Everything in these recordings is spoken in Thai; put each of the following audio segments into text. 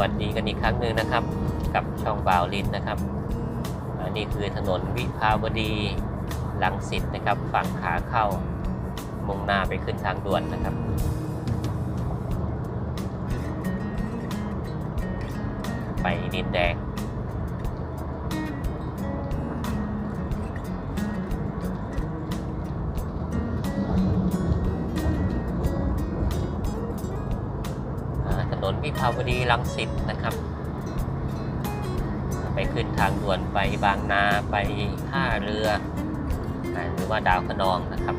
วัสดีกันอีกครั้งหนึ่งนะครับ กับช่องบ่าวลินนะครับอันนี้คือถนนวิภาวดีลังสิตนะครับ ฝั่งขาเข้ามุ่งหน้าไปขึ้นทางด่วนนะครับไปดินแดง วิภาวดีรังสิตนะครับ ไปขึ้นทางด่วนไปบางนาไปท่าเรือ หรือว่าดาวคะนองนะครับ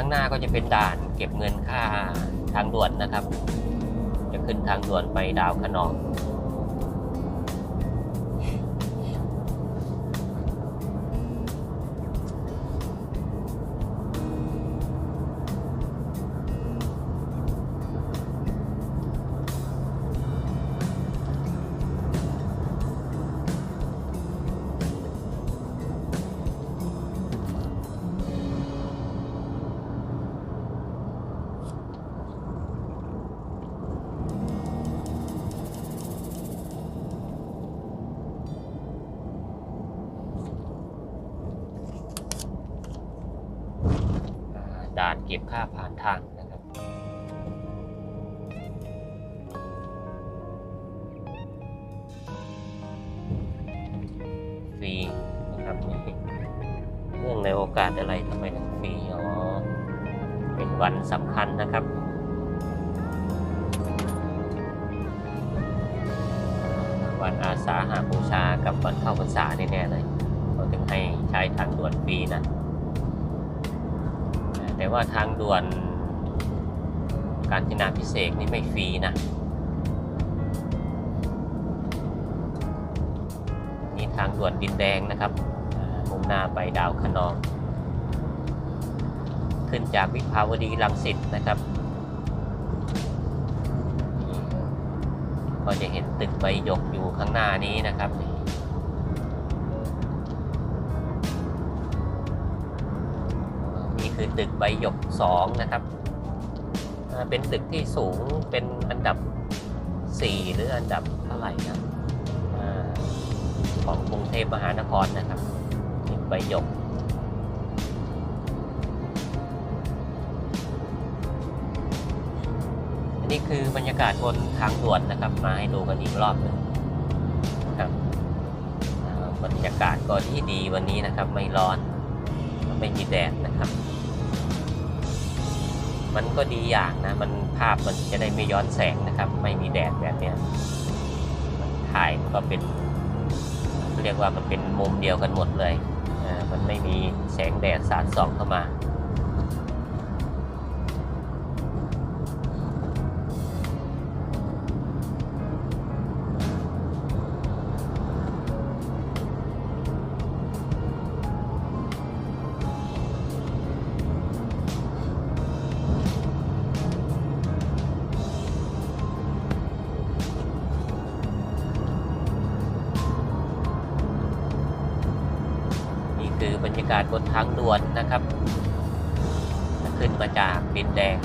ข้างหน้าก็จะเป็นด่านเก็บเงินค่าทางด่วนนะครับ จะขึ้นทางด่วนไปดาวคะนอง ด่านเก็บค่าผ่านทางนะครับ ฟรีนะครับเรื่องในโอกาสอะไรทำไมถึงฟรีอ๋อเป็นวันสำคัญนะครับวันอาสาหาบูชากับวันเข้าพรรษาแน่ๆเลย เขาถึงให้ใช้ทางด่วนฟรีนะ แต่ว่าทางด่วนการจนาพิเศษนี่ไม่ฟรีนะ นี่ทางด่วนดินแดงนะครับ มุ่งหน้าไปดาวคะนอง ขึ้นจากวิภาวดีรังสิตนะครับนี่ก็จะเห็นตึกใบหยกอยู่ข้างหน้านี้นะครับ คือตึกใบหยก2นะครับ เป็นตึกที่สูงเป็นอันดับ 4 หรืออันดับเท่าไหร่นะของกรุงเทพมหานครนะครับตึกใบหยกอันนี้คือบรรยากาศบนทางด่วนนะครับ มาให้ดูกันอีกรอบหนึงครับบรรยากาศก็ที่ดีวันนี้นะครับ ไม่ร้อน ไม่มีแดดนะครับ มันก็ดีอย่างนะ มันภาพมันจะได้ไม่ย้อนแสงนะครับ ไม่มีแดดแบบเนี้ยมันถ่ายมันก็เป็น เรียกว่ามันเป็นมุมเดียวกันหมดเลยอ่ามันไม่มีแสงแดดสาดส่องเข้ามา กาศบนทางด่วนนะครับ ขึ้นมาจากดินแดง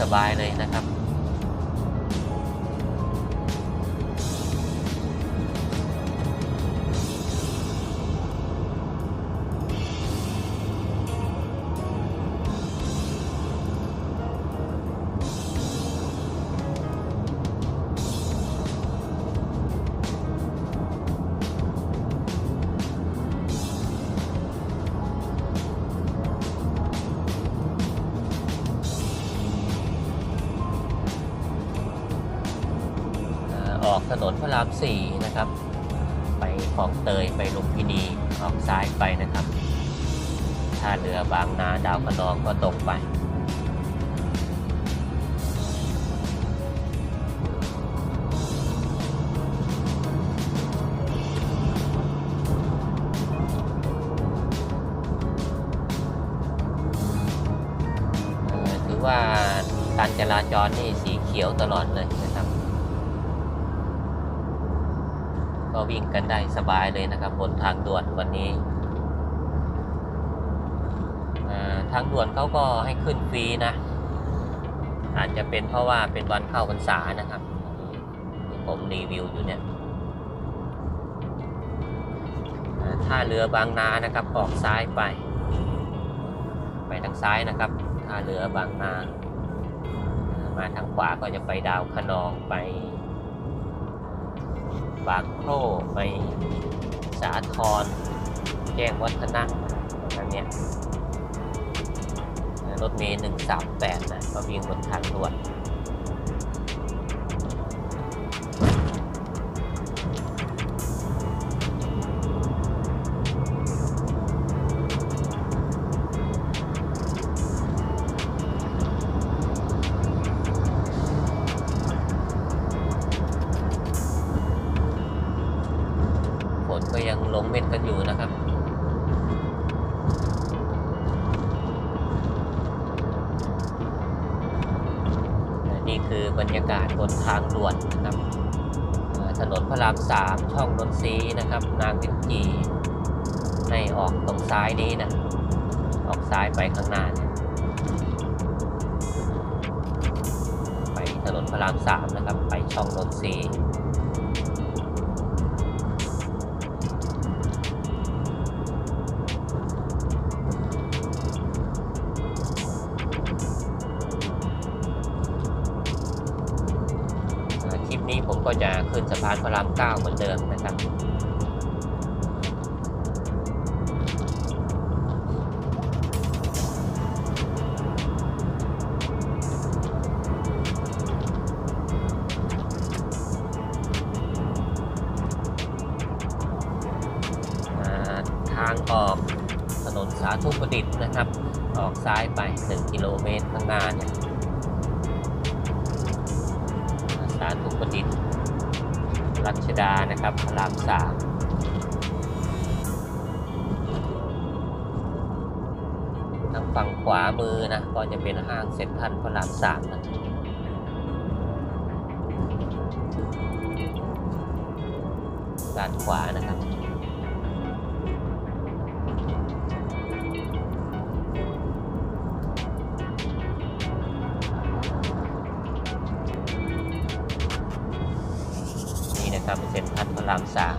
สบายเลยนะครับ ออกถนนพระรามสี่นะครับ ไปคลองเตยไปลุมพินีออกซ้ายไปนะครับท่าเรือบางนาดาวคะนองก็ตรงไปเออถือว่าการจราจรนี่สีเขียวตลอดเลย ก็วิ่งกันได้สบายเลยนะครับบนทางด่วนวันนี้ทางด่วนเขาก็ให้ขึ้นฟรีนะ อาจจะเป็นเพราะว่าเป็นวันเข้าพรรษานะครับที่ผมรีวิวอยู่เนี่ยท่าเรือบางนานะครับออกซ้ายไป ไปทางซ้ายนะครับท่าเรือบางนา มาทางขวาก็จะไปดาวคะนองไป บางโครไปสาทรแจ้งวัฒนะนั่นเนี่ยรถเมย์หนึ่งสามแปดนะก็วิ่งบนทางด่วน คือบรรยากาศบนทางด่วนนะครับถนนพระรามสามช่องนนทรีนะครับ นางวินจีให้ออกตรงซ้ายนี้นะออกซ้ายไปข้างหน้าเนี่ยไปถนนพระรามสามนะครับ ไปช่องนนทรี ก็จะขึ้นสะพานพระรามเก้าเหมือนเดิมนะครับ ทางออกถนนสาธุประดิษฐ์นะครับ ออกซ้ายไป 1 กิโลเมตรข้างหน้าเนี่ยสาธุประดิษฐ์ รัชดานะครับพระรามสามทางฝั่งขวามือนะก็จะเป็นห้างเซ็นทรัลพระรามสามนะด้านขวานะครับ พระรามสาม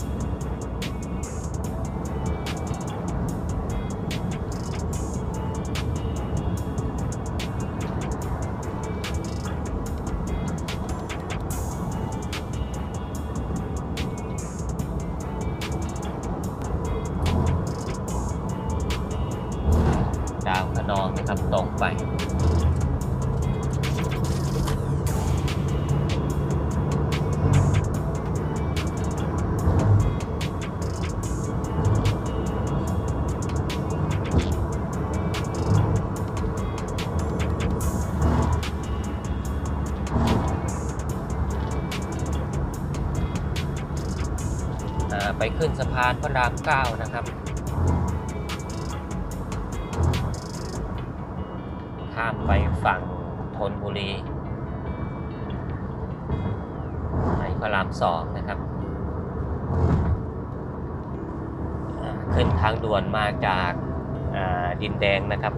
นสะพานพระรามเก้านะครับ ข้ามไปฝั่งธนบุรีไปพระรามสองนะครับ ขึ้นทางด่วนมาจากดินแดงนะครับ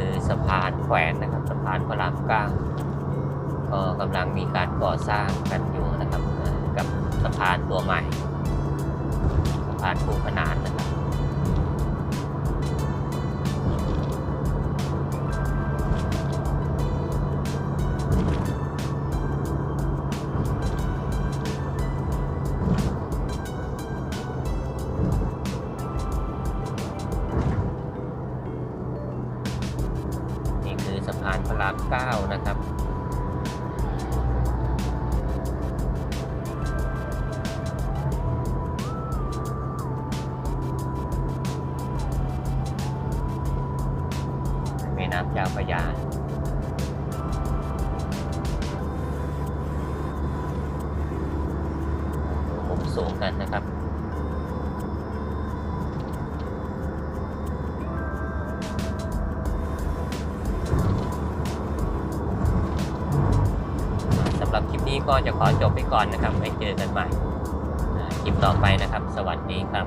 ือสะพานแขวนนะครับสะพานพระรามเก้าก็กำลังมีการก่อสร้างกันอยู่นะครับกับสะพานตัวใหม่สะพานผูกขนานนะครับ สูงกันนะครับ สำหรับคลิปนี้ก็จะขอจบไปก่อนนะครับไว้เจอกันใหม่คลิปต่อไปนะครับ สวัสดีครับ